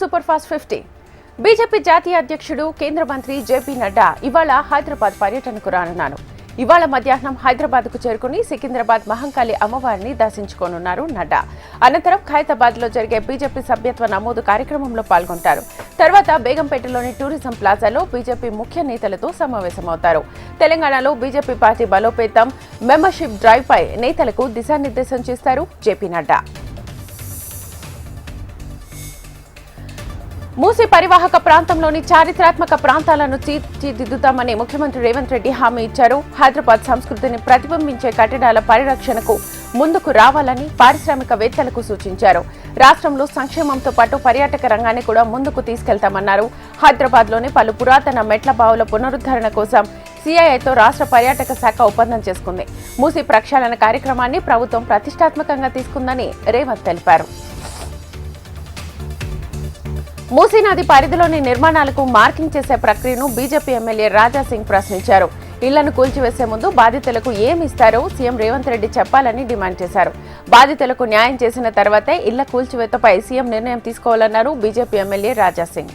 Super fast fifty. BJP జాతీయ అధ్యక్షుడు కేంద్ర మంత్రి జేపీ నడ్డా ఇవాళ హైదరాబాద్ పర్యటనకు రానున్నారు. ఇవాళ మధ్యాహ్నం హైదరాబాద్కు చేరుకుని సికింద్రాబాద్ మహంకాళి అమ్మవారిని దర్శించుకోనున్నారు నడ్డా. అనంతరం ఖైరతాబాద్లో జరిగే బీజేపీ సభ్యత్వ నమోదు కార్యక్రమంలో పాల్గొంటారు. తర్వాత బేగంపేటలోని టూరిజం ప్లాజాలో బీజేపీ ముఖ్య నేతలతో సమావేశమవుతారు. తెలంగాణలో బీజేపీ పార్టీ బలోపేతం మెంబర్షిప్ డ్రైవ్పై నేతలకు దిశానిర్దేశం చేస్తారు జేపీ నడ్డా. మూసీ పరివాహక ప్రాంతంలోని చారిత్రాత్మక ప్రాంతాలను తీర్చిదిద్దుతామని ముఖ్యమంత్రి రేవంత్ రెడ్డి హామీ ఇచ్చారు. హైదరాబాద్ సంస్కృతిని ప్రతిబింబించే కట్టడాల పరిరక్షణకు ముందుకు రావాలని పారిశ్రామికవేత్తలకు సూచించారు. రాష్ట్రంలో సంక్షేమంతో పాటు పర్యాటక రంగాన్ని కూడా ముందుకు తీసుకెళ్తామన్నారు. హైదరాబాద్లోని పలు పురాతన మెట్ల బావుల పునరుద్ధరణ కోసం సిఐఐతో రాష్ట్ర పర్యాటక శాఖ ఒప్పందం చేసుకుంది. మూసి ప్రక్షాళన కార్యక్రమాన్ని ప్రభుత్వం ప్రతిష్టాత్మకంగా తీసుకుందని రేవంత్ తెలిపారు. మూసీ నది పరిధిలోని నిర్మాణాలకు మార్కింగ్ చేసే ప్రక్రియను బీజేపీ ఎమ్మెల్యే రాజా సింగ్ ప్రశ్నించారు. ఇళ్ళను కూల్చివేసే ముందు బాధితులకు ఏమి ఇస్తారో సీఎం రేవంత్ రెడ్డి చెప్పాలని డిమాండ్ చేశారు. బాధితులకు న్యాయం చేసిన తర్వాతే ఇళ్ళ కూల్చివేతపై సీఎం నిర్ణయం తీసుకోవాలన్నారు బీజేపీ ఎమ్మెల్యే రాజా సింగ్.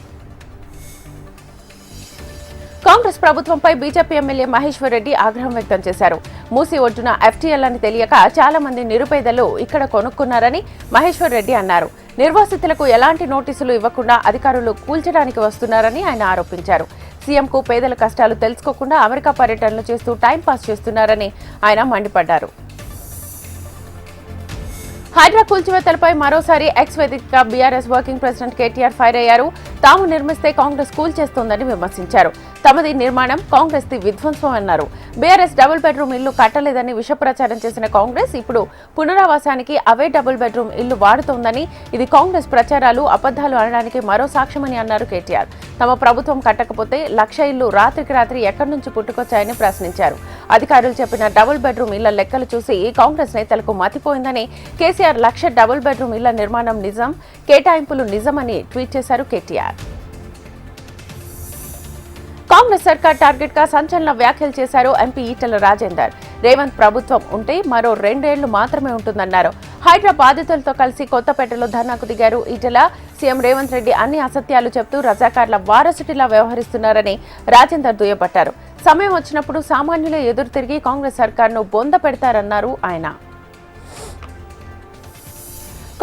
కాంగ్రెస్ ప్రభుత్వంపై బీజేపీ ఎమ్మెల్యే మహేశ్వర్ రెడ్డి ఆగ్రహం వ్యక్తం చేశారు. మూసి ఒడ్డున ఎఫ్టీఎల్ అని తెలియక చాలా మంది నిరుపేదలు ఇక్కడ కొనుక్కున్నారని మహేశ్వర్ రెడ్డి అన్నారు. నిర్వాసితులకు ఎలాంటి నోటీసులు ఇవ్వకుండా అధికారులు కూల్చడానికి వస్తున్నారని ఆయన ఆరోపించారు. సీఎంకు పేదల కష్టాలు తెలుసుకోకుండా అమెరికా పర్యటనలు చేస్తూ టైంపాస్ చేస్తున్నారని ఆయన మండిపడ్డారు. హైడ్రా కూల్చివేతలపై మరోసారి ఎక్స్ వేదికగా BRS working president KTR fire అయ్యారు. తాము నిర్మిస్తే కాంగ్రెస్ కూల్చేస్తోందని విమర్శించారు. తమది నిర్మాణం కాంగ్రెస్ ది విధ్వంసం అన్నారు. బీఆర్ఎస్ డబుల్ బెడ్రూమ్ ఇల్లు కట్టలేదని విష ప్రచారం చేసిన కాంగ్రెస్ ఇప్పుడు పునరావాసానికి అవే డబుల్ బెడ్రూమ్ ఇల్లు వాడుతోందని ఇది కాంగ్రెస్ ప్రచారాలు అబద్దాలు అనడానికి మరో సాక్ష్యమని అన్నారు కేటీఆర్. తమ ప్రభుత్వం కట్టకపోతే లక్ష ఇల్లు రాత్రికి రాత్రి ఎక్కడి నుంచి పుట్టుకొచ్చాయని ప్రశ్నించారు. అధికారులు చెప్పిన డబుల్ బెడ్రూమ్ ఇళ్ళ లెక్కలు చూసి కాంగ్రెస్ నేతలకు మతిపోయిందని కేసీఆర్ లక్ష డబుల్ బెడ్రూమ్ ఇళ్ళ నిర్మాణం నిజం కేటాయింపులు నిజమని ట్వీట్ చేశారు కేటీఆర్. కాంగ్రెస్ సర్కార్ టార్గెట్గా సంచలన వ్యాఖ్యలు చేశారు ఎంపీ ఈటల రాజేందర్. రేవంత్ ప్రభుత్వం ఉంటే మరో రెండేళ్ళు మాత్రమే ఉంటుందన్నారు. హైడ్రా బాధితులతో కలిసి కొత్తపేటలో ధర్నాకు దిగారు ఈటల. సీఎం రేవంత్ రెడ్డి అన్ని అసత్యాలు చెప్తూ రజాకార్ల వారసుటిలా వ్యవహరిస్తున్నారని రాజేందర్ దుయ్యబట్టారు. సమయం వచ్చినప్పుడు సామాన్యులు ఎదురు తిరిగి కాంగ్రెస్ సర్కార్ను బొంద పెడతారన్నారు ఆయన.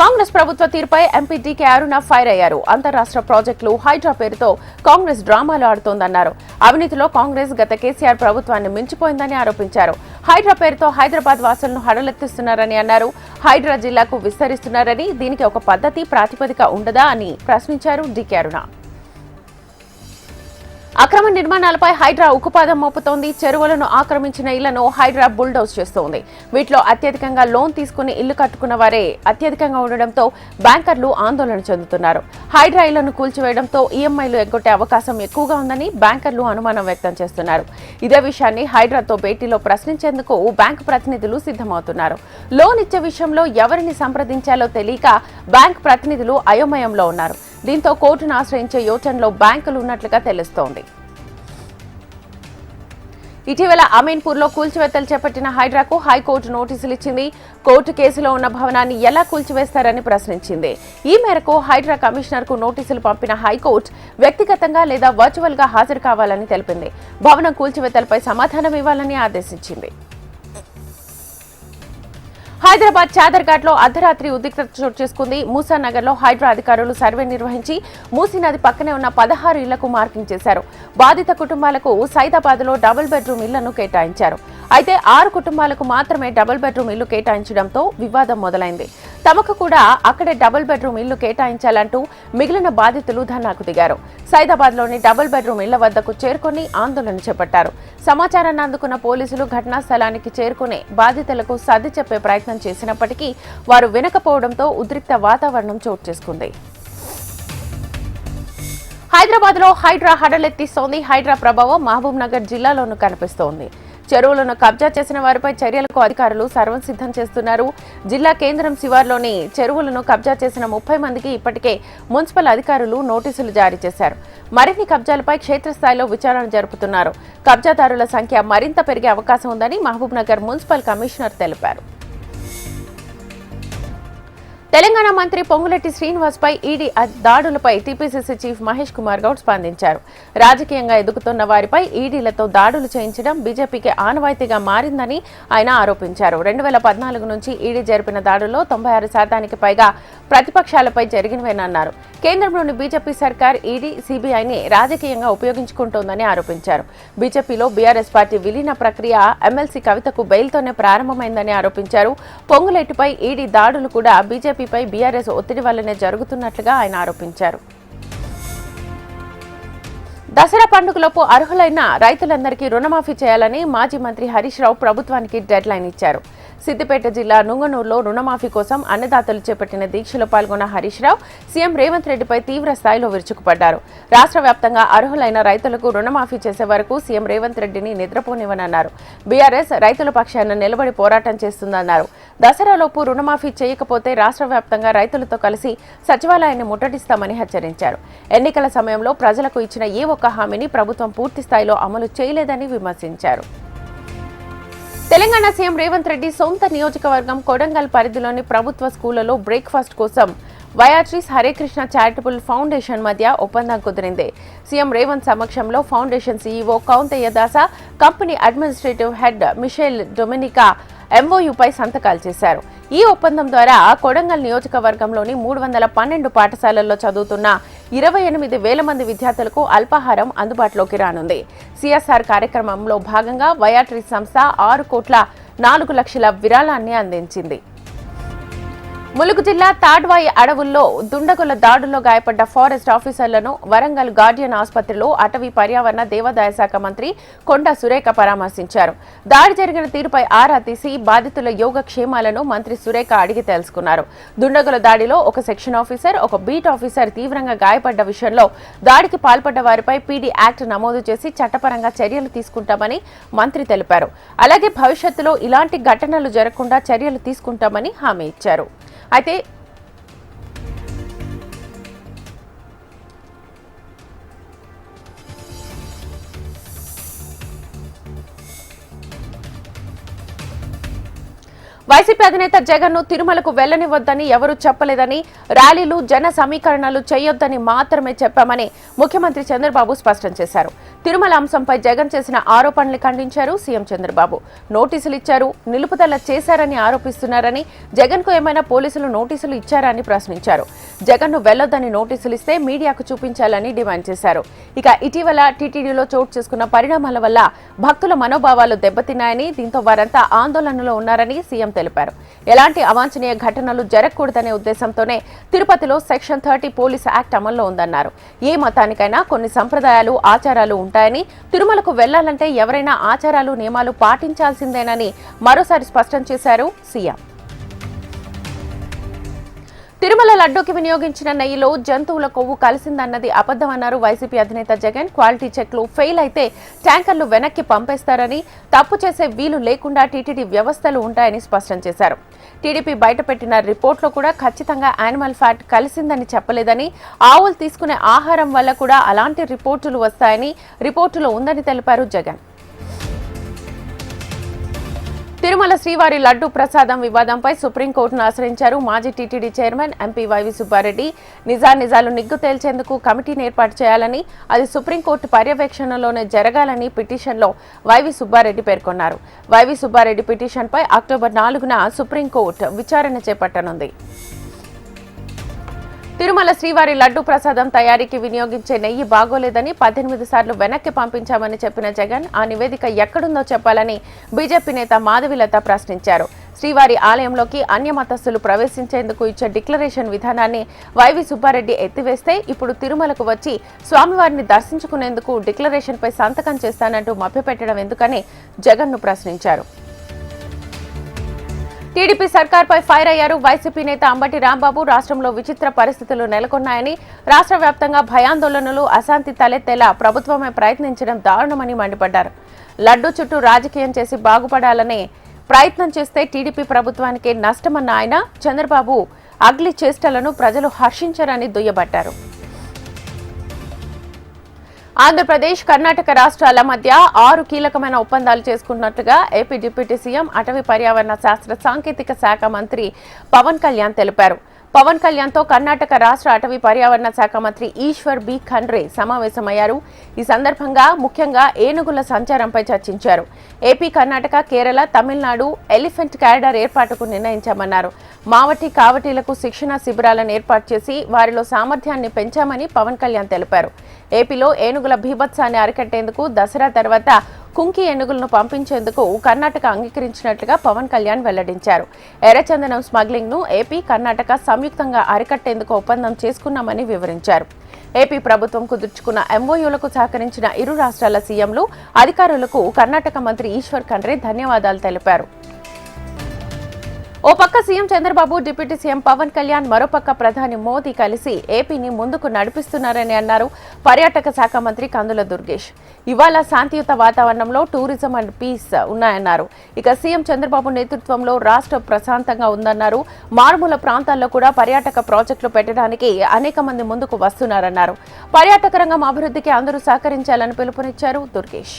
కాంగ్రెస్ ప్రభుత్వ తీరుపై ఎంపీ డీకే అరుణ ఫైర్ అయ్యారు. అంతరాష్ట్ర ప్రాజెక్టులు హైడ్రా పేరుతో కాంగ్రెస్ డ్రామాలు ఆడుతోందన్నారు. అవినీతిలో కాంగ్రెస్ గత కేసీఆర్ ప్రభుత్వాన్ని మించిపోయిందని ఆరోపించారు. హైడ్రా పేరుతో హైదరాబాద్ వాసులను హడలెత్తిస్తున్నారని అన్నారు. హైడ్రా జిల్లాకు విస్తరిస్తున్నారని దీనికి ఒక పద్ధతి ప్రాతిపదిక ఉండదా అని ప్రశ్నించారు డీకే అరుణ. అక్రమ నిర్మాణాలపై హైడ్రా ఉక్కుపాదం మోపుతోంది. చెరువులను ఆక్రమించిన ఇళ్ళను హైడ్రా బుల్డౌజ్ చేస్తోంది. వీటిలో అత్యధికంగా లోన్ తీసుకుని ఇల్లు కట్టుకున్న వారే అత్యధికంగా ఉండడంతో బ్యాంకర్లు ఆందోళన చెందుతున్నారు. హైడ్రా ఇళ్ళను కూల్చివేయడంతో ఈఎంఐలు ఎగ్గొట్టే అవకాశం ఎక్కువగా ఉందని బ్యాంకర్లు అనుమానం వ్యక్తం చేస్తున్నారు. ఇదే విషయాన్ని హైడ్రాతో భేటీలో ప్రశ్నించేందుకు బ్యాంకు ప్రతినిధులు సిద్ధమవుతున్నారు. లోన్ ఇచ్చే విషయంలో ఎవరిని సంప్రదించాలో తెలియక బ్యాంక్ ప్రతినిధులు అయోమయంలో ఉన్నారు. దీంతో కోర్టును ఆశ్రయించే యోచనలో బ్యాంకులు ఉన్నట్లుగా తెలుస్తోంది. ఇటీవల అమీన్పూర్లో కూల్చివేతలు చేపట్టిన హైడ్రాకు హైకోర్టు నోటీసులు ఇచ్చింది. కోర్టు కేసులో ఉన్న భవనాన్ని ఎలా కూల్చివేస్తారని ప్రశ్నించింది. ఈ మేరకు హైడ్రా కమిషనర్కు నోటీసులు పంపిన హైకోర్టు వ్యక్తిగతంగా లేదా వర్చువల్గా హాజరు కావాలని తెలిపింది. భవనం కూల్చివేతలపై సమాధానం ఇవ్వాలని ఆదేశించింది. హైదరాబాద్ చాదర్ఘాట్లో అర్ధరాత్రి ఉద్రిక్తత చోటు చేసుకుంది. మూసానగర్లో హైడ్రా అధికారులు సర్వే నిర్వహించి మూసీ నది పక్కనే ఉన్న పదహారు ఇళ్ళకు మార్కింగ్ చేశారు. బాధిత కుటుంబాలకు సైదాబాద్లో డబుల్ బెడ్రూమ్ ఇళ్ళను కేటాయించారు. అయితే ఆరు కుటుంబాలకు మాత్రమే డబుల్ బెడ్రూమ్ ఇల్లు కేటాయించడంతో వివాదం మొదలైంది. తమకు కూడా అక్కడే డబుల్ బెడ్రూమ్ ఇల్లు కేటాయించాలంటూ మిగిలిన బాధితులు ధర్నాకు దిగారు. సైదాబాద్లోని డబుల్ బెడ్రూమ్ ఇళ్ళ వద్దకు చేరుకుని ఆందోళన చేపట్టారు. సమాచారాన్ని అందుకున్న పోలీసులు ఘటనా స్థలానికి చేరుకుని బాధితులకు సర్ది చెప్పే ప్రయత్నం చేసినప్పటికీ వారు వినకపోవడంతో ఉద్రిక్త వాతావరణం చోటు చేసుకుంది. హైదరాబాద్లో హైడ్రా హడలెత్తిస్తోంది. హైడ్రా ప్రభావం మహబూబ్ నగర్ జిల్లాలోనూ కనిపిస్తోంది. చెరువులను కబ్జా చేసిన వారిపై చర్యలకు అధికారులు సర్వం సిద్ధం చేస్తున్నారు. జిల్లా కేంద్రం శివార్లోని చెరువులను కబ్జా చేసిన ముప్పై మందికి ఇప్పటికే మున్సిపల్ అధికారులు నోటీసులు జారీ చేశారు. మరిన్ని కబ్జాలపై క్షేత్రస్థాయిలో విచారణ జరుపుతున్నారు. కబ్జాదారుల సంఖ్య మరింత పెరిగే అవకాశం ఉందని మహబూబ్ నగర్ మున్సిపల్ కమిషనర్ తెలిపారు. తెలంగాణ మంత్రి పొంగులెట్టి శ్రీనివాస్పై ఈడీ దాడులపై టీపీసీసీ చీఫ్ మహేష్ కుమార్ గౌడ్ స్పందించారు. రాజకీయంగా ఎదుగుతున్న వారిపై ఈడీలతో దాడులు చేయించడం బీజేపీకి ఆనవాయితీగా మారిందని ఆయన ఆరోపించారు. రెండు వేల పద్నాలుగు నుంచి ఈడీ జరిపిన దాడుల్లో తొంభై ఆరు శాతానికి పైగా ప్రతిపక్షాలపై జరిగినవేనన్నారు. కేంద్రంలోని బీజేపీ సర్కార్ ఈడీ సీబీఐని రాజకీయంగా ఉపయోగించుకుంటోందని ఆరోపించారు. బీజేపీలో బీఆర్ఎస్ పార్టీ విలీన ప్రక్రియ ఎమ్మెల్సీ కవితకు బెయిల్తోనే ప్రారంభమైందని ఆరోపించారు. పొంగులెట్టిపై ఈడీ దాడులు కూడా బీజేపీ బీజేపీపై బీఆర్ఎస్ ఒత్తిడి వల్లనే జరుగుతున్నట్లుగా ఆయన ఆరోపించారు. దసరా పండుగలోపు అర్హులైన రైతులందరికీ రుణమాఫీ చేయాలని మాజీ మంత్రి హరీష్ రావు ప్రభుత్వానికి డెడ్ లైన్ ఇచ్చారు. సిద్దిపేట జిల్లా నుంగనూరులో రుణమాఫీ కోసం అన్నదాతలు చేపట్టిన దీక్షలో పాల్గొన్న హరీష్ రావు సీఎం రేవంత్ రెడ్డిపై తీవ్ర స్థాయిలో విరుచుకుపడ్డారు. రాష్ట్ర వ్యాప్తంగా అర్హులైన రైతులకు రుణమాఫీ చేసే వరకు సీఎం రేవంత్ రెడ్డిని నిద్రపోనివ్వనన్నారు. బీఆర్ఎస్ రైతుల పక్షాన నిలబడి పోరాటం చేస్తుందన్నారు. దసరాలోపు రుణమాఫీ చేయకపోతే రాష్ట్ర వ్యాప్తంగా రైతులతో కలిసి సచివాలయాన్ని ముట్టడిస్తామని హెచ్చరించారు. ఎన్నికల సమయంలో ప్రజలకు ఇచ్చిన ఏ ఒక్క హామీని ప్రభుత్వం పూర్తి స్థాయిలో అమలు చేయలేదని విమర్శించారు. తెలంగాణ సీఎం రేవంత్ రెడ్డి సొంత నియోజకవర్గం కొడంగల్ పరిధిలోని ప్రభుత్వ స్కూళ్ళలో బ్రేక్ఫాస్ట్ కోసం వయాట్రీస్ హరేకృష్ణ చారిటబుల్ ఫౌండేషన్ మధ్య ఒప్పందం కుదిరింది. సీఎం రేవంత్ సమక్షంలో foundation CEO Kounthaiah Dasa company administrative head Michelle Dominica ఎంఓయుపై సంతకాలు చేశారు. ఈ ఒప్పందం ద్వారా కొడంగల్ నియోజకవర్గంలోని మూడు వందల పన్నెండు పాఠశాలల్లో చదువుతున్న ఇరవై ఎనిమిది వేల మంది విద్యార్థులకు అల్పాహారం అందుబాటులోకి రానుంది. సిఎస్ఆర్ కార్యక్రమంలో భాగంగా వయాట్రీ సంస్థ ఆరు కోట్ల నాలుగు లక్షల విరాళాన్ని అందించింది. ములుగు జిల్లా తాడ్వాయి అడవుల్లో దుండగుల దాడుల్లో గాయపడ్డ ఫారెస్ట్ ఆఫీసర్లను వరంగల్ గార్డియన్ ఆసుపత్రిలో అటవీ పర్యావరణ దేవాదాయ శాఖ మంత్రి కొండ సురేఖ పరామర్శించారు. దాడి జరిగిన తీరుపై ఆరా తీసి బాధితుల యోగక్షేమాలను మంత్రి సురేఖ అడిగి తెలుసుకున్నారు. దుండగుల దాడిలో ఒక సెక్షన్ ఆఫీసర్ ఒక బీట్ ఆఫీసర్ తీవ్రంగా గాయపడ్డ విషయంలో దాడికి పాల్పడ్డ వారిపై పీడీ యాక్ట్ నమోదు చేసి చట్టపరంగా చర్యలు తీసుకుంటామని మంత్రి తెలిపారు. అలాగే భవిష్యత్తులో ఇలాంటి ఘటనలు జరగకుండా చర్యలు తీసుకుంటామని హామీ ఇచ్చారు. అయితే వైసీపీ అధినేత జగన్ను తిరుమలకు వెళ్ళనివద్దని ఎవరూ చెప్పలేదని ర్యాలీలు జన సమీకరణలు చేయొద్దని మాత్రమే చెప్పామని ముఖ్యమంత్రి చంద్రబాబు స్పష్టం చేశారు. తిరుమల అంశంపై జగన్ చేసిన ఆరోపణలు ఖండించారు సీఎం చంద్రబాబు. నోటీసులు ఇచ్చారు నిలుపుదల చేశారని ఆరోపిస్తున్నారని జగన్కు ఏమైనా పోలీసులు నోటీసులు ఇచ్చారని ప్రశ్నించారు. జగన్ను వెళ్ళొద్దని నోటీసులు ఇస్తే మీడియాకు చూపించాలని డిమాండ్ చేశారు. ఇక ఇటీవల టీటీడీలో చోటు చేసుకున్న పరిణామాల వల్ల భక్తుల మనోభావాలు దెబ్బతిన్నాయని దీంతో వారంతా ఆందోళనలో ఉన్నారని సీఎం తెలిపారు. ఎలాంటి అవాంఛనీయ ఘటనలు జరగకూడదనే ఉద్దేశంతోనే తిరుపతిలో సెక్షన్ థర్టీ పోలీస్ యాక్ట్ అమల్లో ఉందన్నారు. ఏ మతానికైనా కొన్ని సంప్రదాయాలు ఆచారాలు ఉంటాయని తిరుమలకు వెళ్ళాలంటే ఎవరైనా ఆచారాలు నియమాలు పాటించాల్సిందేనని మరోసారి స్పష్టం చేశారు సీఎం. తిరుమల లడ్డూకి వినియోగించిన నెయ్యిలో జంతువుల కొవ్వు కలిసిందన్నది అబద్దమన్నారు వైసీపీ అధినేత జగన్. క్వాలిటీ చెక్లు ఫెయిల్ అయితే ట్యాంకర్లు వెనక్కి పంపేస్తారని తప్పు చేసే వీలు లేకుండా టీటీడీ వ్యవస్థలు ఉంటాయని స్పష్టం చేశారు. టీడీపీ బయటపెట్టిన రిపోర్ట్లో కూడా ఖచ్చితంగా యానిమల్ ఫ్యాట్ కలిసిందని చెప్పలేదని ఆవులు తీసుకునే ఆహారం వల్ల కూడా అలాంటి రిపోర్టులు వస్తాయని రిపోర్టులో ఉందని తెలిపారు జగన్. తిరుమల శ్రీవారి లడ్డు ప్రసాదం వివాదంపై సుప్రీంకోర్టును ఆశ్రయించారు మాజీ TTD chairman MP YV Subba Reddy. నిజానిజాలు నిగ్గు తేల్చేందుకు కమిటీని ఏర్పాటు చేయాలని అది సుప్రీంకోర్టు పర్యవేక్షణలోనే జరగాలని పిటిషన్లో వైవి సుబ్బారెడ్డి పేర్కొన్నారు. వైవి సుబ్బారెడ్డి పిటిషన్పై అక్టోబర్ నాలుగున సుప్రీంకోర్టు విచారణ చేపట్టనుంది. తిరుమల శ్రీవారి లడ్డు ప్రసాదం తయారీకి వినియోగించే నెయ్యి బాగోలేదని పద్దెనిమిది సార్లు వెనక్కి పంపించామని చెప్పిన జగన్ ఆ నివేదిక ఎక్కడుందో చెప్పాలని బీజేపీ నేత మాధవిలత ప్రశ్నించారు. శ్రీవారి ఆలయంలోకి అన్యమతస్థులు ప్రవేశించేందుకు ఇచ్చే డిక్లరేషన్ విధానాన్ని వైవి సుబ్బారెడ్డి ఎత్తివేస్తే ఇప్పుడు తిరుమలకు వచ్చి స్వామివారిని దర్శించుకునేందుకు డిక్లరేషన్పై సంతకం చేస్తానంటూ మభ్యపెట్టడం ఎందుకని జగన్ను ప్రశ్నించారు. టీడీపీ సర్కార్పై ఫైర్ అయ్యారు వైసీపీ నేత అంబటి రాంబాబు. రాష్ట్రంలో విచిత్ర పరిస్థితులు నెలకొన్నాయని రాష్ట్ర వ్యాప్తంగా భయాందోళనలు అశాంతి తలెత్తేలా ప్రభుత్వమే ప్రయత్నించడం దారుణమని మండిపడ్డారు. లడ్డూ చుట్టూ రాజకీయం చేసి బాగుపడాలనే ప్రయత్నం చేస్తే టీడీపీ ప్రభుత్వానికి నష్టమన్న ఆయన చంద్రబాబు అగ్లి చేష్టలను ప్రజలు హర్షించరని దుయ్యబట్టారు. ఆంధ్రప్రదేశ్ కర్ణాటక రాష్ట్రాల మధ్య ఆరు కీలకమైన ఒప్పందాలు చేసుకున్నట్టుగా ఏపీ డిప్యూటీ సీఎం అటవీ పర్యావరణ శాస్త్ర సాంకేతిక శాఖ మంత్రి పవన్ కళ్యాణ్ తెలిపారు. పవన్ కళ్యాణ్తో కర్ణాటక రాష్ట్ర అటవీ పర్యావరణ శాఖ మంత్రి ఈశ్వర్ బి. ఖండ్రే సమావేశమయ్యారు. ఈ సందర్భంగా ముఖ్యంగా ఏనుగుల సంచారంపై చర్చించారు. AP Karnataka Kerala Tamil Nadu elephant corridor ఏర్పాటుకు నిర్ణయించామన్నారు. మావటి కావటీలకు శిక్షణ శిబిరాలను ఏర్పాటు చేసి వారిలో సామర్థ్యాన్ని పెంచామని పవన్ కళ్యాణ్ తెలిపారు. ఏపీలో ఏనుగుల భీభత్సాన్ని అరికట్టేందుకు దసరా తర్వాత కుంకి ఏనుగులను పంపించేందుకు కర్ణాటక అంగీకరించినట్లుగా పవన్ కళ్యాణ్ వెల్లడించారు. ఎర్రచందనం స్మగ్లింగ్ను ఏపీ కర్ణాటక సంయుక్తంగా అరికట్టేందుకు ఒప్పందం చేసుకున్నామని వివరించారు. ఏపీ ప్రభుత్వం కుదుర్చుకున్న ఎంఓయూలకు సహకరించిన ఇరు రాష్ట్రాల సీఎంలు అధికారులకు కర్ణాటక మంత్రి ఈశ్వర్ ఖండ్రే ధన్యవాదాలు తెలిపారు. ఓ పక్క CM Chandrababu deputy CM Pawan Kalyan మరోపక్క ప్రధాని మోదీ కలిసి ఏపీని ముందుకు నడిపిస్తున్నారని అన్నారు పర్యాటక శాఖ మంత్రి కందుల దుర్గేష్. ఇవాళ శాంతియుత వాతావరణంలో టూరిజం అండ్ పీస్ ఉన్నాయన్నారు. ఇక సీఎం చంద్రబాబు నేతృత్వంలో రాష్ట్ర ప్రశాంతంగా ఉందన్నారు. మారుమూల ప్రాంతాల్లో కూడా పర్యాటక ప్రాజెక్టులు పెట్టడానికి అనేక మంది ముందుకు వస్తున్నారన్నారు. పర్యాటక రంగం అభివృద్ధికి అందరూ సహకరించాలని పిలుపునిచ్చారు దుర్గేష్.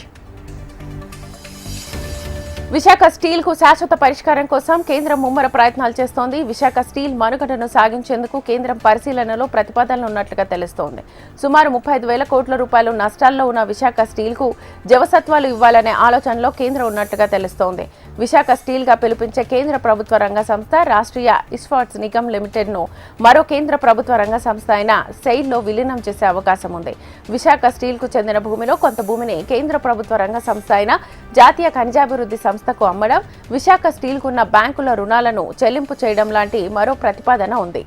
విశాఖ స్టీల్కు శాశ్వత పరిష్కారం కోసం కేంద్రం ముమ్మర ప్రయత్నాలు చేస్తోంది. విశాఖ స్టీల్ మనుగడను సాగించేందుకు కేంద్రం పరిశీలనలో ప్రతిపాదనలు ఉన్నట్లుగా తెలుస్తోంది. సుమారు ముప్పై ఐదు వేల కోట్ల రూపాయలు నష్టాల్లో ఉన్న విశాఖ స్టీల్కు జవసత్వాలు ఇవ్వాలనే ఆలోచనలో కేంద్రం ఉన్నట్టుగా తెలుస్తోంది. విశాఖ స్టీల్గా పిలిపించే కేంద్ర ప్రభుత్వ రంగ సంస్థ రాష్ట్రీయ ఇస్ఫాట్స్ నిగమ్ లిమిటెడ్ను మరో కేంద్ర ప్రభుత్వ రంగ సంస్థ అయిన సెయిల్లో విలీనం చేసే అవకాశం ఉంది. విశాఖ స్టీల్కు చెందిన భూమిలో కొంత భూమిని కేంద్ర ప్రభుత్వ రంగ సంస్థ అయిన జాతీయ ఖనిజాభివృద్ధి సంస్థకు అమ్మడం విశాఖ స్టీల్కున్న బ్యాంకుల రుణాలను చెల్లింపు చేయడం లాంటి మరో ప్రతిపాదన ఉంది.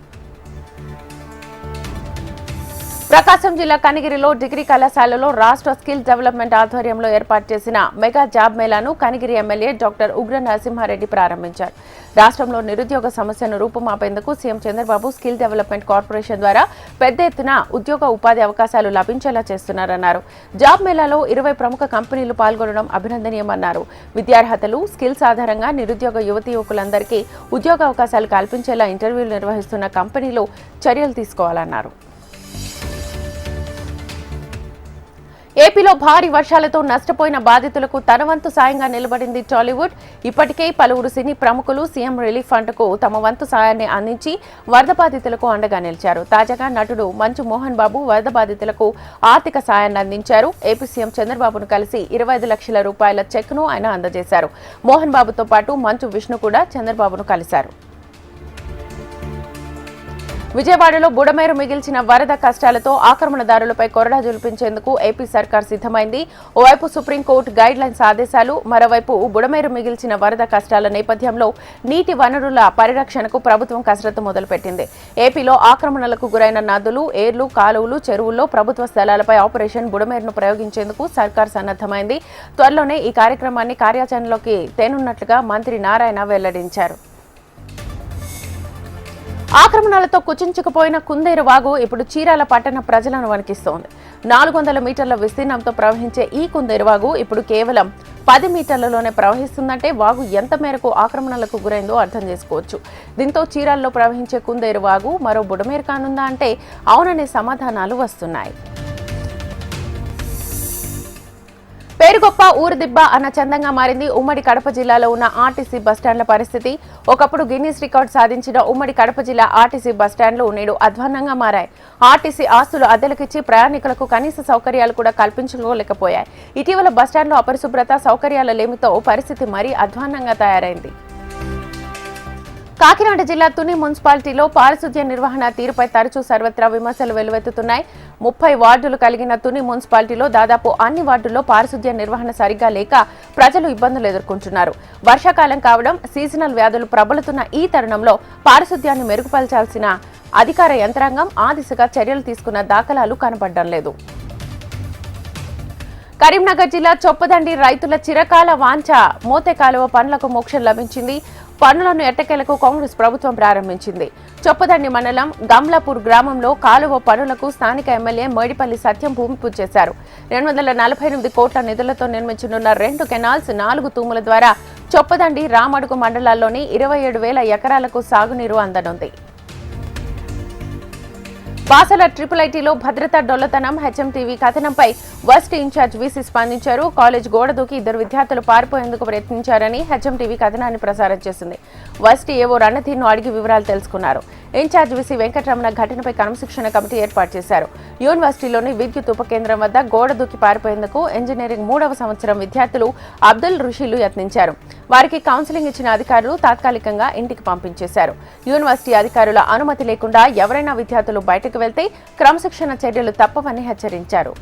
ప్రకాశం జిల్లా కనిగిరిలో డిగ్రీ కళాశాలలో రాష్ట్ర స్కిల్ డెవలప్మెంట్ ఆధ్వర్యంలో ఏర్పాటు చేసిన మెగా జాబ్ మేళాను కనిగిరి ఎమ్మెల్యే డాక్టర్ ఉగ్ర నరసింహారెడ్డి ప్రారంభించారు. రాష్ట్రంలో నిరుద్యోగ సమస్యను రూపుమాపేందుకు CM Chandrababu skill development corporation ద్వారా పెద్ద ఎత్తున ఉద్యోగ ఉపాధి అవకాశాలు లభించేలా చేస్తున్నారన్నారు. జాబ్ మేళాలో ఇరవై ప్రముఖ కంపెనీలు పాల్గొనడం అభినందనీయమన్నారు. విద్యార్హతలు స్కిల్స్ ఆధారంగా నిరుద్యోగ యువతి యువకులందరికీ ఉద్యోగ అవకాశాలు కల్పించేలా ఇంటర్వ్యూలు నిర్వహిస్తున్న కంపెనీలు చర్యలు తీసుకోవాలన్నారు. ఏపీలో భారీ వర్షాలతో నష్టపోయిన బాధితులకు తన వంతు సాయంగా నిలబడింది టాలీవుడ్. ఇప్పటికే పలువురు సినీ ప్రముఖులు సీఎం రిలీఫ్ ఫండ్కు తమ వంతు సాయాన్ని అందించి వరద బాధితులకు అండగా నిలిచారు. తాజాగా నటుడు మంచు మోహన్ బాబు వరద బాధితులకు ఆర్థిక సాయాన్ని అందించారు. ఏపీ సీఎం చంద్రబాబును కలిసి ఇరవై ఐదు లక్షల రూపాయల చెక్ను ఆయన అందజేశారు. మోహన్ బాబుతో పాటు మంచు విష్ణు కూడా చంద్రబాబును కలిశారు. విజయవాడలో బుడమేరు మిగిల్చిన వరద కష్టాలతో ఆక్రమణదారులపై కొరడా జులిపించేందుకు ఏపీ సర్కార్ సిద్ధమైంది. ఓవైపు సుప్రీంకోర్టు గైడ్ లైన్స్ ఆదేశాలు మరోవైపు బుడమేరు మిగిల్చిన వరద కష్టాల నేపథ్యంలో నీటి వనరుల పరిరక్షణకు ప్రభుత్వం కసరత్తు మొదలుపెట్టింది. ఏపీలో ఆక్రమణలకు గురైన నదులు ఏర్లు కాలువలు చెరువుల్లో ప్రభుత్వ స్థలాలపై ఆపరేషన్ బుడమేరును ప్రయోగించేందుకు సర్కార్ సన్నద్దమైంది త్వరలోనే ఈ కార్యక్రమాన్ని కార్యాచరణలోకి తేనున్నట్లుగా మంత్రి నారాయణ వెల్లడించారు. ఆక్రమణలతో కుచించుకుపోయిన కుందేరు వాగు ఇప్పుడు చీరాల పట్టణ ప్రజలను వణికిస్తోంది. నాలుగు వందల మీటర్ల విస్తీర్ణంతో ప్రవహించే ఈ కుందేరు వాగు ఇప్పుడు కేవలం పది మీటర్లలోనే ప్రవహిస్తుందంటే వాగు ఎంత మేరకు ఆక్రమణలకు గురైందో అర్థం చేసుకోవచ్చు. దీంతో చీరాల్లో ప్రవహించే కుందేరు వాగు మరో బుడమేరు కానుందా అంటే అవుననే సమాధానాలు వస్తున్నాయి. పేరుగొప్ప ఊరుదిబ్బ అన్న చందంగా మారింది ఉమ్మడి కడప జిల్లాలో ఉన్న ఆర్టీసీ బస్టాండ్ల పరిస్థితి. ఒకప్పుడు గిన్నీస్ రికార్డ్ సాధించిన ఉమ్మడి కడప జిల్లా ఆర్టీసీ బస్టాండ్లు నేడు అధ్వాన్నంగా మారాయి. ఆర్టీసీ ఆస్తులు అద్దెలకిచ్చి ప్రయాణికులకు కనీస సౌకర్యాలు కూడా కల్పించుకోలేకపోయాయి. ఇటీవల బస్టాండ్లో అపరిశుభ్రత సౌకర్యాల లేమితో పరిస్థితి మరీ అధ్వాన్నంగా తయారైంది. కాకినాడ జిల్లా తుని మున్సిపాలిటీలో పారిశుద్ధ్య నిర్వహణ తీరుపై తరచూ సర్వత్రా విమర్శలు వెలువెత్తుతున్నాయి. ముప్పై వార్డులు కలిగిన తుని మున్సిపాలిటీలో దాదాపు అన్ని వార్డుల్లో పారిశుద్ధ్య నిర్వహణ సరిగ్గా లేక ప్రజలు ఇబ్బందులు ఎదుర్కొంటున్నారు. వర్షాకాలం కావడం సీజనల్ వ్యాధులు ప్రబలుతున్న ఈ తరుణంలో పారిశుద్ధ్యాన్ని మెరుగుపరచాల్సిన అధికార యంత్రాంగం ఆ దిశగా చర్యలు తీసుకున్న దాఖలాలు కనపడడం లేదు. కరీంనగర్ జిల్లా చొప్పదండి రైతుల చిరకాల వాంఛ మోతే కాలువ పనులకు మోక్షం లభించింది. పనులను ఎట్టకేలకు కాంగ్రెస్ ప్రభుత్వం ప్రారంభించింది. చొప్పదండి మండలం గమ్లాపూర్ గ్రామంలో కాలువ పనులకు స్థానిక ఎమ్మెల్యే మేడిపల్లి సత్యం భూమి పూజ చేశారు. రెండు వందల నలభై ఎనిమిది కోట్ల నిధులతో నిర్మించనున్న రెండు కెనాల్స్ నాలుగు తూముల ద్వారా చొప్పదండి రామడుగు మండలాల్లోని ఇరవై ఏడు వేల ఎకరాలకు సాగునీరు అందనుంది. బాసల ట్రిపుల్ ఐటీలో భద్రతా డొల్లతనం హెచ్ఎంటీవీ కథనంపై వర్స్ట్ ఇన్ఛార్జ్ వీసీ స్పందించారు. కాలేజ్ గోడ దూకి ఇద్దరు విద్యార్థులు పారిపోయేందుకు ప్రయత్నించారని హెచ్ఎంటీవీ కథనాన్ని ప్రసారం చేసింది. వర్సిటీ ఏవో రణధీర్ను అడిగి వివరాలు తెలుసుకున్నారు. ఇన్ఛార్జ్ వీసీ వెంకటరమణ ఘటనపై క్రమశిక్షణ కమిటీ ఏర్పాటు చేశారు. యూనివర్సిటీలోని విద్యుత్ ఉపకేంద్రం వద్ద గోడ దూకి పారిపోయేందుకు ఇంజనీరింగ్ మూడవ సంవత్సరం విద్యార్థులు అబ్దుల్ రుషీలు యత్నించారు. వారికి కౌన్సిలింగ్ ఇచ్చిన అధికారులు తాత్కాలికంగా ఇంటికి పంపించేశారు. యూనివర్సిటీ అధికారుల అనుమతి లేకుండా ఎవరైనా విద్యార్థులు బయటకు వెళ్తే క్రమశిక్షణ చర్యలు తప్పవని హెచ్చరించారు.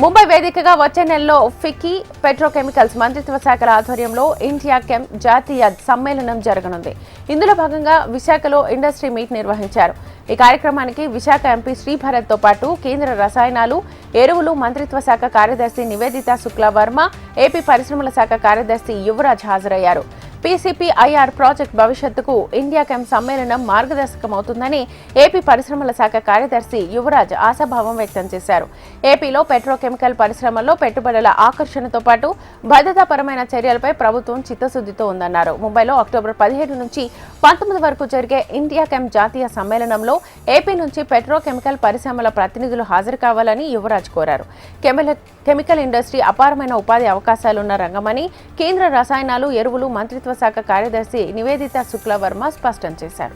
ముంబై వేదికగా వచ్చే నెలలో ఫిక్కీ పెట్రోకెమికల్స్ మంత్రిత్వ శాఖల ఆధ్వర్యంలో ఇండియా కెమ్ జాతీయ సమ్మేళనం జరగనుంది. ఇందులో భాగంగా విశాఖలో ఇండస్ట్రీ మీట్ నిర్వహించారు. ఈ కార్యక్రమానికి విశాఖ ఎంపీ శ్రీభరత్తో పాటు కేంద్ర రసాయనాలు ఎరువులు మంత్రిత్వ శాఖ కార్యదర్శి నివేదిత శుక్లా వర్మ ఏపీ పరిశ్రమల శాఖ కార్యదర్శి యువరాజ్ హాజరయ్యారు. పీసీపీఐఆర్ ప్రాజెక్ట్ భవిష్యత్తుకు ఇండియా కెమ్ సమ్మేళనం మార్గదర్శకమవుతుందని ఏపీ పరిశ్రమల శాఖ కార్యదర్శి యువరాజ్ ఆశాభావం వ్యక్తం చేశారు. ఏపీలో పెట్రోకెమికల్ పరిశ్రమల్లో పెట్టుబడుల ఆకర్షణతో పాటు భద్రతాపరమైన చర్యలపై ప్రభుత్వం చిత్తశుద్ధితో ఉందన్నారు. ముంబైలో అక్టోబర్ పదిహేడు నుంచి పంతొమ్మిది వరకు జరిగే ఇండియా కెమ్ జాతీయ సమ్మేళనంలో ఏపీ నుంచి పెట్రోకెమికల్ పరిశ్రమల ప్రతినిధులు హాజరు కావాలని యువరాజ్ కోరారు. కెమిల- కెమికల్ ఇండస్ట్రీ అపారమైన ఉపాధి అవకాశాలున్న రంగమని కేంద్ర రసాయనాలు ఎరువులు మంత్రిత్వ శాఖ కార్యదర్శి నివేదిత శుక్లవర్మ స్పష్టం చేశారు.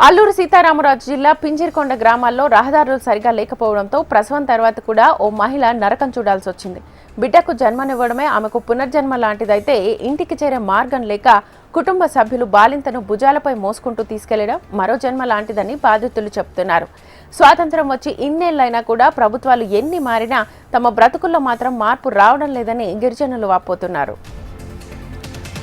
అల్లూరు సీతారామరాజు జిల్లా పింజిర్కొండ గ్రామాల్లో రహదారులు సరిగా లేకపోవడంతో ప్రసవం తర్వాత కూడా ఓ మహిళ నరకం చూడాల్సి వచ్చింది బిడ్డకు జన్మనివ్వడమే ఆమెకు పునర్జన్మ లాంటిదైతే ఇంటికి చేరే మార్గం లేక కుటుంబ సభ్యులు బాలింతను భుజాలపై మోసుకుంటూ తీసుకెళ్ళడం మరో జన్మ లాంటిదని బాధితులు చెబుతున్నారు స్వాతంత్రం వచ్చి ఇన్నేళ్ళైనా కూడా ప్రభుత్వాలు ఎన్ని మారినా తమ బ్రతుకుల్లో మాత్రం మార్పు రావడం లేదని గిరిజనులు వాపోతున్నారు.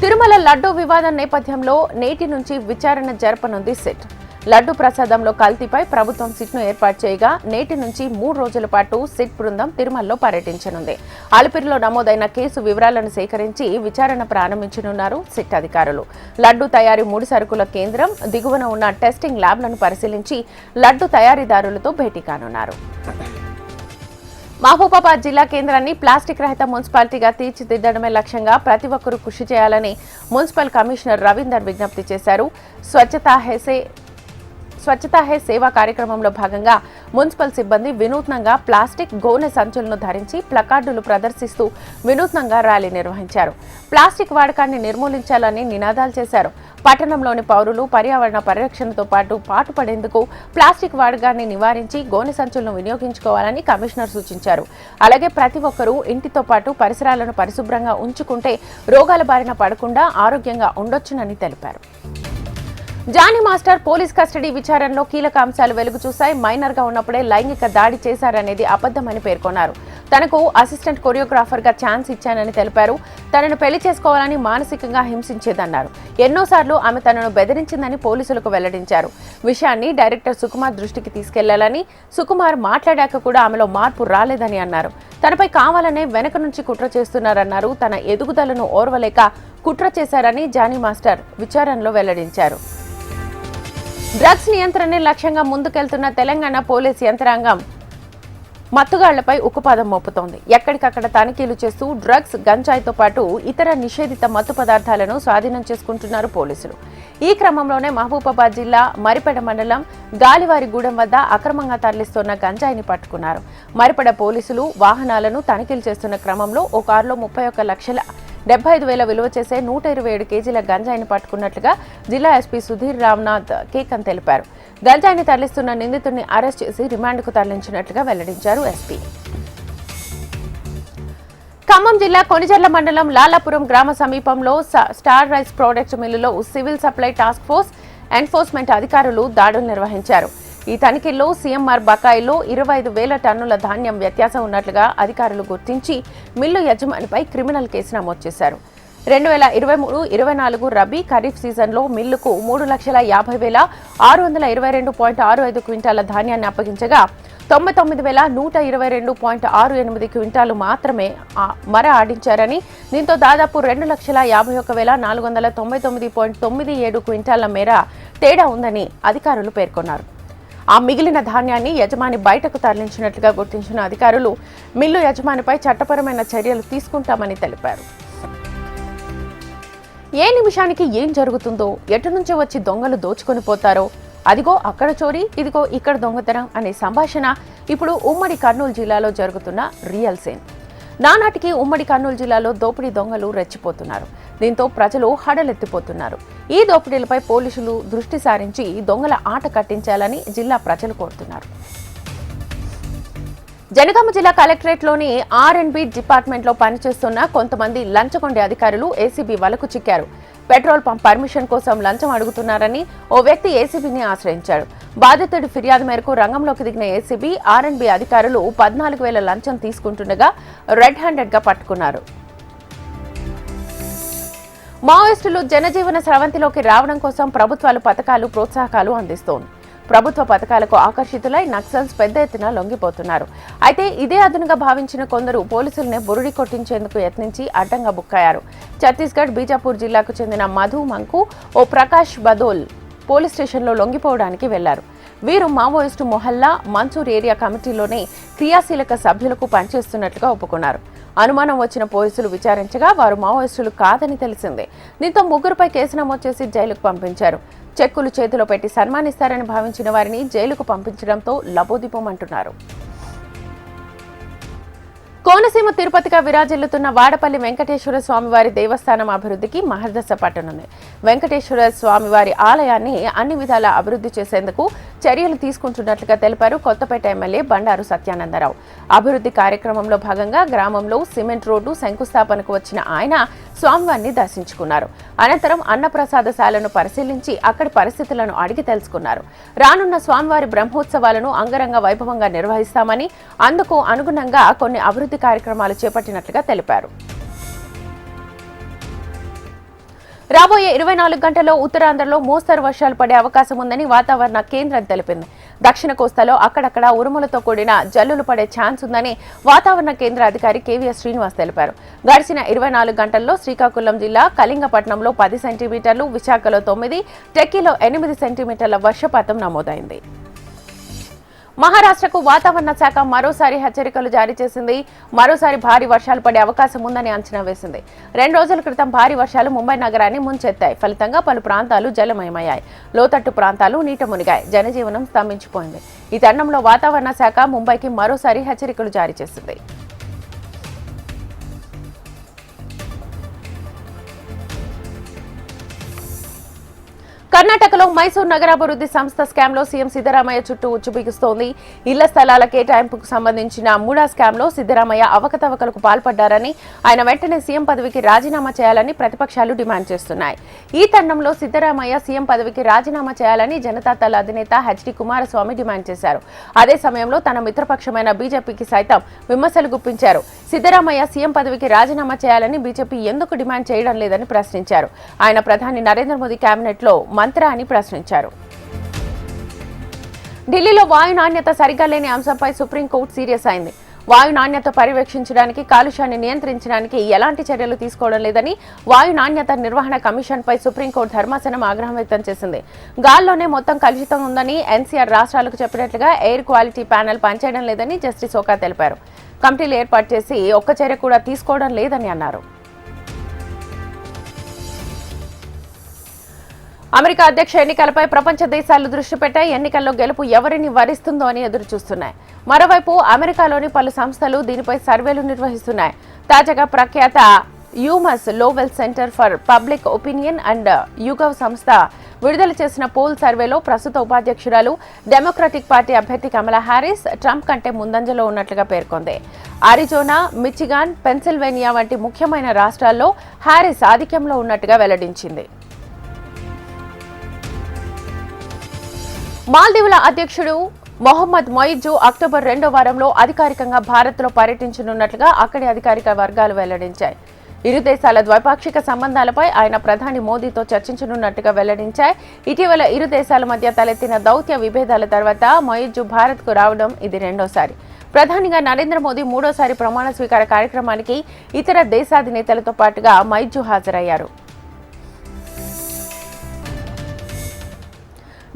తిరుమల లడ్డూ వివాదం నేపథ్యంలో నేటి నుంచి విచారణ జరపనుంది సెట్. లడ్డు ప్రసాదంలో కల్తీపై ప్రభుత్వం సిట్ను ఏర్పాటు చేయగా నేటి నుంచి మూడు రోజుల పాటు సిట్ బృందం తిరుమలలో పర్యటించనుంది. అలిపిరిలో నమోదైన కేసు వివరాలను సేకరించి విచారణ ప్రారంభించనున్నారు సిట్ అధికారులు. లడ్డు తయారీ ముడి సరుకుల కేంద్రం దిగువన ఉన్న టెస్టింగ్ ల్యాబ్లను పరిశీలించి లడ్డు తయారీదారులతో భేటీ కానున్నారు. మహబూబాబాద్ జిల్లా కేంద్రాన్ని ప్లాస్టిక్ రహిత మున్సిపాలిటీగా తీర్చిదిద్దడమే లక్ష్యంగా ప్రతి ఒక్కరూ కృషి చేయాలని మున్సిపల్ కమిషనర్ రవీందర్ విజ్ఞప్తి చేశారు. స్వచ్ఛతా హెసే స్వచ్ఛతా హే సేవా కార్యక్రమంలో భాగంగా మున్సిపల్ సిబ్బంది వినూత్నంగా ప్లాస్టిక్ గోనె సంచులను ధరించి ప్లకార్డులు ప్రదర్శిస్తూ వినూత్నంగా ర్యాలీ నిర్వహించారు. ప్లాస్టిక్ వాడకాన్ని నిర్మూలించాలని నినాదాలు చేశారు. పట్టణంలోని పౌరులు పర్యావరణ పరిరక్షణతో పాటు పాటుపడేందుకు ప్లాస్టిక్ వాడకాన్ని నివారించి గోనె సంచులను వినియోగించుకోవాలని కమిషనర్ సూచించారు. అలాగే ప్రతి ఒక్కరూ ఇంటితో పాటు పరిసరాలను పరిశుభ్రంగా ఉంచుకుంటే రోగాల బారిన పడకుండా ఆరోగ్యంగా ఉండొచ్చునని తెలిపారు. జానీ మాస్టర్ పోలీస్ కస్టడీ విచారణలో కీలక అంశాలు వెలుగు చూశాయి. మైనర్గా ఉన్నప్పుడే లైంగిక దాడి చేశారనేది అబద్ధమని పేర్కొన్నారు. తనకు అసిస్టెంట్ కొరియోగ్రాఫర్గా ఛాన్స్ ఇచ్చానని తెలిపారు. తనను పెళ్ళి చేసుకోవాలని మానసికంగా హింసించేదన్నారు. ఎన్నోసార్లు ఆమె తనను బెదిరించిందని పోలీసులకు వెల్లడించారు. విషయాన్ని డైరెక్టర్ సుకుమార్ దృష్టికి తీసుకెళ్ళాలని సుకుమార్ మాట్లాడాక కూడా ఆమెలో మార్పు రాలేదని అన్నారు. తనపై కావాలనే వెనక నుంచి కుట్ర చేస్తున్నారన్నారు. తన ఎదుగుదలను ఓర్వలేక కుట్ర చేశారని జానీ మాస్టర్ విచారణలో వెల్లడించారు. డ్రగ్స్ నియంత్రణ లక్ష్యంగా ముందుకెళ్తున్న తెలంగాణ పోలీస్ యంత్రాంగం మత్తుగాళ్ళపై ఉక్కుపాదం మోపుతోంది. ఎక్కడికక్కడ తనిఖీలు చేస్తూ డ్రగ్స్ గంజాయితో పాటు ఇతర నిషేధిత మత్తు పదార్థాలను స్వాధీనం చేసుకుంటున్నారు పోలీసులు. ఈ క్రమంలోనే మహబూబాబాద్ జిల్లా మరిపెడ మండలం గాలివారిగూడెం వద్ద అక్రమంగా తరలిస్తున్న గంజాయిని పట్టుకున్నారు. మరిపెడ పోలీసులు వాహనాలను తనిఖీలు చేస్తున్న క్రమంలో ఓ కారులో ముప్పై ఒక్క లక్షల డెబ్బై ఐదు వేల విలువ చేసే నూట ఇరవై ఏడు కేజీల గంజాయిని పట్టుకున్నట్లుగా జిల్లా ఎస్పీ సుధీర్ రామ్నాథ్ కేకన్ తెలిపారు. గంజాయిని తరలిస్తున్న నిందితుడిని అరెస్ట్ చేసి రిమాండ్కు తరలించినట్లుగా వెల్లడించారు ఎస్పీ. ఖమ్మం జిల్లా కొనిజర్ల మండలం లాలాపురం గ్రామ సమీపంలో స్టార్ రైస్ ప్రోడక్ట్ మిల్లులో civil supply task force enforcement అధికారులు దాడులు నిర్వహించారు. ఈ తనిఖీల్లో సీఎంఆర్ బకాయిలో ఇరవై ఐదు వేల టన్నుల ధాన్యం వ్యత్యాసం ఉన్నట్లుగా అధికారులు గుర్తించి మిల్లు యజమానిపై క్రిమినల్ కేసు నమోదు చేశారు. రెండు వేల ఇరవై మూడు ఇరవై నాలుగు రబీ ఖరీఫ్ సీజన్లో మిల్లుకు మూడు లక్షల యాభై వేల ఆరు వందల ఇరవై రెండు పాయింట్ ఆరు ఐదు క్వింటాల ధాన్యాన్ని అప్పగించగా తొంభై తొమ్మిది వేల నూట ఇరవై రెండు పాయింట్ ఆరు ఎనిమిది క్వింటాలు మాత్రమే మర ఆడించారని దీంతో దాదాపు రెండు లక్షల యాభై ఒక్క వేల నాలుగు వందల తొంభై తొమ్మిది పాయింట్ తొమ్మిది ఏడు క్వింటాల మేర తేడా ఉందని అధికారులు పేర్కొన్నారు. ఆ మిగిలిన ధాన్యాన్ని యజమాని బయటకు తరలించినట్లుగా గుర్తించిన అధికారులు మిల్లు యజమానిపై చట్టపరమైన చర్యలు తీసుకుంటామని తెలిపారు. ఏ నిమిషానికి ఏం జరుగుతుందో ఎటు నుంచి వచ్చి దొంగలు దోచుకొని పోతారో అదిగో అక్కడ చోరీ ఇదిగో ఇక్కడ దొంగతనం అనే సంభాషణ ఇప్పుడు ఉమ్మడి కర్నూలు జిల్లాలో జరుగుతున్న రియల్ సీన్ నానాటికి ఉమ్మడి కర్నూలు జిల్లాలో దోపిడీ దొంగలు రెచ్చిపోతున్నారు. దీంతో ప్రజలు హడలెత్తిపోతున్నారు. ఈ దోపిడీలపై పోలీసులు దృష్టి సారించి దొంగల ఆట కట్టించాలని జిల్లా ప్రజలు కోరుతున్నారు. జనగామ జిల్లా కలెక్టరేట్లోని ఆర్ అండ్ బి డిపార్ట్మెంట్లో పనిచేస్తున్న కొంతమంది లంచగొండే అధికారులు ఏసీబీ వలకు చిక్కారు. పెట్రోల్ పంప్ పర్మిషన్ కోసం లంచం అడుగుతున్నారని ఓ వ్యక్తి ఏసీబీని ఆశ్రయించాడు. బాధితుడి ఫిర్యాదు మేరకు రంగంలోకి దిగిన ఏసీబీ ఆర్ అండ్ బి అధికారులు పద్నాలుగు వేల లంచం తీసుకుంటుండగా రెడ్ హ్యాండెడ్గా పట్టుకున్నారు. మావోయిస్టులు జనజీవన స్రవంతిలోకి రావడం కోసం ప్రభుత్వాలు పథకాలు ప్రోత్సాహకాలు అందిస్తోంది. ప్రభుత్వ పథకాలకు ఆకర్షితులై నక్సల్స్ పెద్ద ఎత్తున లొంగిపోతున్నారు. అయితే ఇదే అదునుగా భావించిన కొందరు పోలీసుల్ని బురుడి కొట్టించేందుకు యత్నించి అడ్డంగా బుక్కయ్యారు ఛత్తీస్గఢ్ బీజాపూర్ జిల్లాకు చెందిన మధు మంకు ఓ ప్రకాష్ బదోల్ పోలీస్ స్టేషన్లో లొంగిపోవడానికి వెళ్ళారు. వీరు మావోయిస్టు మొహల్లా మన్సూర్ ఏరియా కమిటీలోనే క్రియాశీలక సభ్యులకు పనిచేస్తున్నట్లుగా ఒప్పుకున్నారు. అనుమానం వచ్చిన పోలీసులు విచారించగా వారు మావోయిస్టులు కాదని తెలిసిందే. దీంతో ముగ్గురుపై కేసు నమోదు చేసి జైలుకు పంపించారు. చెక్కులు చేతిలో పెట్టి సన్మానిస్తారని భావించిన వారిని జైలుకు పంపించడంతో లబోదిపోమంటున్నారు కోనసీమ తిరుపతిగా విరాజిల్లుతున్న వాడపల్లి వెంకటేశ్వర స్వామివారి దేవస్థానం అభివృద్ధికి మహర్దశ పట్టనుంది. వెంకటేశ్వర స్వామివారి ఆలయాన్ని అన్ని విధాలా అభివృద్ధి చేసేందుకు చర్యలు తీసుకుంటున్నట్లుగా తెలిపారు కొత్తపేట ఎమ్మెల్యే బండారు సత్యానందరావు. అభివృద్ధి కార్యక్రమంలో భాగంగా గ్రామంలో సిమెంట్ రోడ్డు శంకుస్థాపనకు వచ్చిన ఆయన స్వామివారిని దర్శించుకున్నారు. అనంతరం అన్నప్రసాదశాలను పరిశీలించి అక్కడి పరిస్థితులను అడిగి తెలుసుకున్నారు. రానున్న స్వామివారి బ్రహ్మోత్సవాలను అంగరంగ వైభవంగా నిర్వహిస్తామని అందుకు అనుగుణంగా కొన్ని అభివృద్ధి కార్యక్రమాలు చేపట్టినట్లుగా తెలిపారు. రాబోయే ఇరవై నాలుగు గంటల్లో ఉత్తరాంధ్రలో మోస్తరు వర్షాలు పడే అవకాశం ఉందని వాతావరణ కేంద్రం తెలిపింది. దక్షిణ కోస్తాలో అక్కడక్కడ ఉరుములతో కూడిన జల్లులు పడే ఛాన్స్ ఉందని వాతావరణ కేంద్ర అధికారి కేవీఎస్ శ్రీనివాస్ తెలిపారు. గడిచిన ఇరవై నాలుగు గంటల్లో శ్రీకాకుళం జిల్లా కళింగపట్నంలో పది సెంటీమీటర్లు విశాఖలో తొమ్మిది టెక్కీలో ఎనిమిది సెంటీమీటర్ల వర్షపాతం నమోదైంది. మహారాష్ట్రకు వాతావరణ శాఖ మరోసారి హెచ్చరికలు జారీ చేసింది. మరోసారి భారీ వర్షాలు పడే అవకాశం ఉందని అంచనా వేసింది. రెండు రోజుల క్రితం భారీ వర్షాలు ముంబై నగరాన్ని ముంచెత్తాయి. ఫలితంగా పలు ప్రాంతాలు జలమయమయ్యాయి. లోతట్టు ప్రాంతాలు నీట మునిగాయి. జనజీవనం స్తంభించిపోయింది. ఈ తరుణంలో వాతావరణ శాఖ ముంబైకి మరోసారి హెచ్చరికలు జారీ చేసింది. కర్ణాటకలో మైసూర్ నగరాభివృద్ధి సంస్థ స్కామ్లో సీఎం సిద్దరామయ్య చుట్టూ ఉచ్చుబిగుస్తోంది ఇళ్ళ స్థలాల కేటాయింపుకు సంబంధించిన మూడా స్కామ్లో సిద్దరామయ్య అవకతవకలకు పాల్పడ్డారని ఆయన వెంటనే సీఎం పదవికి రాజీనామా చేయాలని ప్రతిపక్షాలు డిమాండ్ చేస్తున్నాయి. ఈ తరుణంలో సిద్దరామయ్య సీఎం పదవికి రాజీనామా చేయాలని జనతాదళ అధినేత హెచ్డి కుమారస్వామి డిమాండ్ చేశారు. అదే సమయంలో తన మిత్రపక్షమైన బీజేపీకి సైతం విమర్శలు గుప్పించారు. సిద్దరామయ్య సీఎం పదవికి రాజీనామా చేయాలని బీజేపీ ఎందుకు డిమాండ్ చేయడం లేదని ప్రశ్నించారు. ఆయన ప్రధాని నరేంద్ర మోదీ కేబినెట్ లో మంత్రా అని ప్రశ్నించారు. ఢిల్లీలో వాయు నాణ్యత సరిగ్గా లేని అంశంపై సుప్రీంకోర్టు సీరియస్ అయింది. వాయు నాణ్యత పర్యవేక్షించడానికి కాలుష్యాన్ని నియంత్రించడానికి ఎలాంటి చర్యలు తీసుకోవడం లేదని వాయు నాణ్యత నిర్వహణ కమిషన్పై సుప్రీంకోర్టు ధర్మాసనం ఆగ్రహం వ్యక్తం చేసింది. గాల్లోనే మొత్తం కలుషితం ఉందని ఎన్సీఆర్ రాష్ట్రాలకు చెప్పినట్లుగా ఎయిర్ క్వాలిటీ ప్యానెల్ పనిచేయడం లేదని జస్టిస్ ఓకా తెలిపారు. కమిటీలు ఏర్పాటు చేసి ఒక్క చర్య కూడా తీసుకోవడం లేదని అన్నారు. అమెరికా అధ్యక్ష ఎన్నికలపై ప్రపంచ దేశాలు దృష్టి పెట్టాయి. ఎన్నికల్లో గెలుపు ఎవరిని వరిస్తుందో అని ఎదురు చూస్తున్నాయి. మరోవైపు అమెరికాలోని పలు సంస్థలు దీనిపై సర్వేలు నిర్వహిస్తున్నాయి. తాజాగా ప్రఖ్యాత UMass Lowell center for public opinion and YouGov సంస్థ విడుదల చేసిన పోల్ సర్వేలో ప్రస్తుత ఉపాధ్యక్షురాలు డెమోక్రటిక్ పార్టీ అభ్యర్థి కమలా హ్యారిస్ ట్రంప్ కంటే ముందంజలో ఉన్నట్లుగా పేర్కొంది. అరిజోనా మిచిగాన్ పెన్సిల్వేనియా వంటి ముఖ్యమైన రాష్ట్రాల్లో హ్యారిస్ ఆధిక్యంలో ఉన్నట్టుగా వెల్లడించింది. మాల్దీవుల అధ్యక్షుడు మొహమ్మద్ మొయిజు అక్టోబర్ రెండో వారంలో అధికారికంగా భారత్లో పర్యటించనున్నట్లుగా అక్కడి అధికారిక వర్గాలు వెల్లడించాయి. ఇరు దేశాల ద్వైపాక్షిక సంబంధాలపై ఆయన ప్రధాని మోదీతో చర్చించనున్నట్టుగా వెల్లడించాయి. ఇటీవల ఇరు దేశాల మధ్య తలెత్తిన దౌత్య విభేదాల తర్వాత మొయిజు భారత్కు రావడం ఇది రెండోసారి. ప్రధానిగా నరేంద్ర మోదీ మూడోసారి ప్రమాణ స్వీకార కార్యక్రమానికి ఇతర దేశాధినేతలతో పాటుగా మైజు హాజరయ్యారు.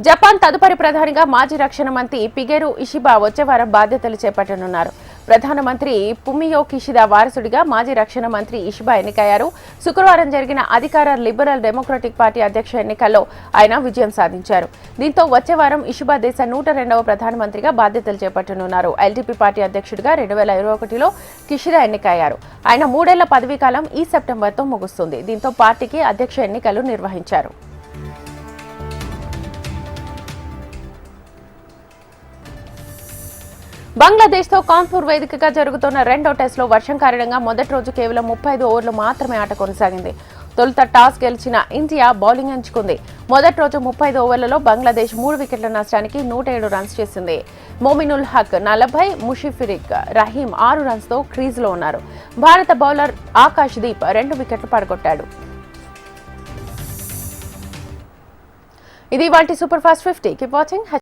జపాన్ తదుపరి ప్రధానిగా మాజీ రక్షణ మంత్రి పిగెరు ఇషిబా వచ్చే వారం బాధ్యతలు చేపట్టనున్నారు. ప్రధానమంత్రి పుమియో కిషిదా వారసుడిగా మాజీ రక్షణ మంత్రి ఇషిబా ఎన్నికయ్యారు. శుక్రవారం జరిగిన అధికార లిబరల్ డెమోక్రటిక్ పార్టీ అధ్యక్ష ఎన్నికల్లో ఆయన విజయం సాధించారు. దీంతో వచ్చే వారం ఇషిబా దేశ నూట రెండవ ప్రధానమంత్రిగా బాధ్యతలు చేపట్టనున్నారు. ఎల్టీపీ పార్టీ అధ్యక్షుడిగా రెండు వేల ఇరవై ఒకటిలో కిషిదా ఎన్నికయ్యారు. ఆయన మూడేళ్ళ పదవీకాలం ఈ సెప్టెంబర్తో ముగుస్తుంది. దీంతో పార్టీకి అధ్యక్ష ఎన్నికలు నిర్వహించారు. బంగ్లాదేశ్తో కాన్పూర్ వేదికగా జరుగుతున్న రెండో టెస్టులో వర్షం కారణంగా మొదటి రోజు కేవలం ముప్పై ఐదు ఓవర్లు మాత్రమే ఆట కొనసాగింది. తొలుత టాస్ గెలిచిన ఇండియా బౌలింగ్ ఎంచుకుంది. మొదటి రోజు ముప్పై ఐదు ఓవర్లలో బంగ్లాదేశ్ మూడు వికెట్ల నష్టానికి నూట ఏడు రన్స్ చేసింది. మోమినుల్ హక్ నలభై ముషిఫిరిక్ రహీం ఆరు రన్స్తో క్రీజ్లో ఉన్నారు. భారత బౌలర్ ఆకాష్ దీప్ రెండు వికెట్లు పడగొట్టాడు. ఇది వాటి super fast fifty. Keep watching